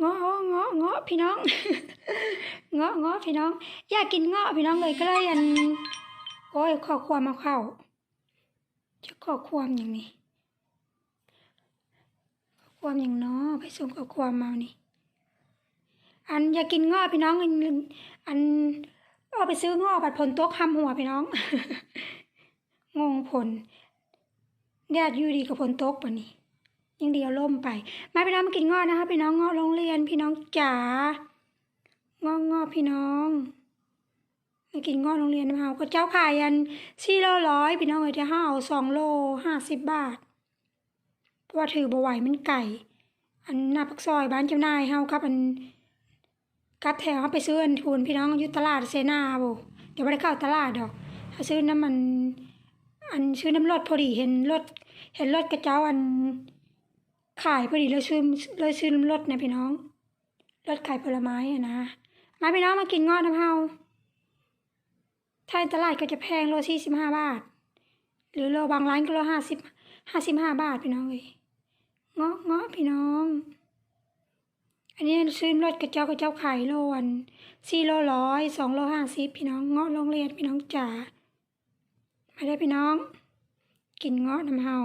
เงาะเงาะเงาะพี่น้องเงาะเงาะพี่น้อง อยากกินเงาะพี่น้องเลยก็เลยอันโอ้ยขอความมาเข้า จะขอความอย่างนี้ขอความอย่างน้อไปส่งขอความมานี่ อันอยากกินเงาะพี่น้องอันอันเอาไปซื้อเงาะบัดผลตกคำหัวพี่น้อง งงผลแดดอยู่ดีกับผลตกปะนี่ ยังเดียวล่มไป มาพี่น้องมากินงาะนะคะ พี่น้องงาะโรงเรียน พี่น้องจ๋างาะเงาะพี่น้องมากินงาะโรงเรียนนะคะก็เจ้าขายอันสี่โลร้อยพี่น้องเอ้ยจะห้าเอาสองโลห้าสิบบาทเพราะว่าถือบ่ไหวมันไก่ อันหน้าปักซอยบ้านเจ้านายเฮาครับอันกับแถวเขาไปซื้ออันทุนพี่น้องอยู่ตลาดเซนาบ่เดี๋ยวไม่ได้เข้าตลาดดอกเขาซื้อน้ำมัน อันซื้อน้ำรถพอดีเห็นรถเห็นรถกระเจ้าอัน ขายพอดีเลยซื้อเลยซื้อน้ำรถนะพี่น้องรถขายผลไม้อะนะมาพี่น้องมากินงาะน้ำเฮาถ้าตลาดก็จะแพงโลสี่สิบห้าบาท หรือโลบางร้านก็โลห้าสิบห้าสิบห้าบาทพี่น้องเลยงาะเงาะพี่น้อง อันนี้ซื้อรถกระเจ้ากระเจ้าขายโลอันสี่โลร้อยสองโลห้าสิบพี่น้องเงาะโรงเรียนพี่น้องจ๋ามาได้พี่น้อง กินเงาะน้ำเฮา